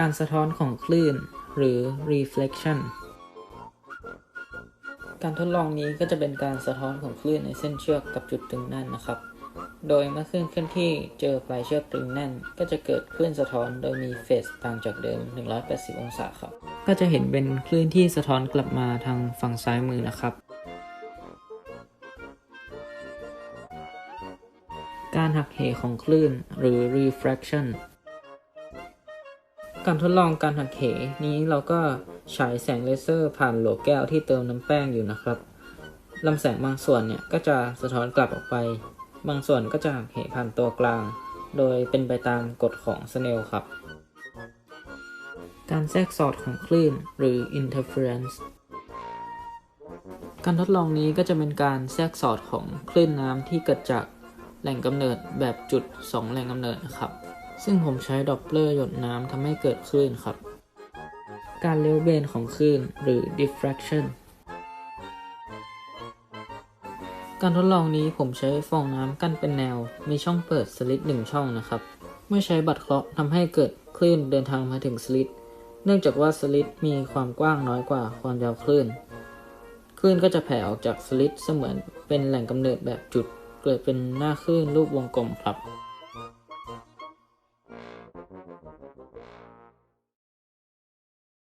การสะท้อนของคลื่น หรือ reflection การทดลองนี้ก็จะเป็นการสะท้อนของคลื่นในเส้นเชือกกับจุดตึงแน่นนะครับ โดยเมื่อคลื่นเคลื่อนที่เจอปลายเชือกตึงแน่น ก็จะเกิดคลื่นสะท้อนโดยมีเฟสต่างจากเดิม 180 องศาครับ ก็จะเห็นเป็นคลื่นที่สะท้อนกลับมาทางฝั่งซ้ายมือนะครับ การหักเหของคลื่นหรือ refraction การทดลองการหักเหนี้เราก็ฉายแสงเลเซอร์ผ่านโหลแก้วที่เติมน้ำแป้งอยู่นะครับลำแสงบางส่วนเนี่ยก็จะสะท้อนกลับออกไป บางส่วนก็จะหักเหผ่านตัวกลาง โดยเป็นไปตามกฎของสเนลครับ การแทรกสอดของคลื่นหรือ interference การทดลองนี้ก็จะเป็นการแทรกสอดของคลื่นน้ำที่เกิดจาก แหล่งกำเนิดแบบจุด 2 แหล่งกำเนิดนะครับ ซึ่งผมใช้ดอปเปอร์หยดน้ำทำให้เกิดคลื่นครับ การเลี้ยวเบนของคลื่นหรือ diffraction การทดลองนี้ผมใช้ฟองน้ำกั้นเป็นแนว มีช่องเปิดสลิตหนึ่งช่องนะครับ เมื่อใช้บัตรเคราะห์ทำให้เกิดคลื่นเดินทางมาถึงสลิตเนื่องจากว่าสลิตมีความกว้างน้อยกว่าความยาวคลื่น คลื่นก็จะแผ่ออกจากสลิตเสมือนเป็นแหล่งกำเนิดแบบจุด เกิดเป็นหน้าคลื่นรูปวงกลมครับ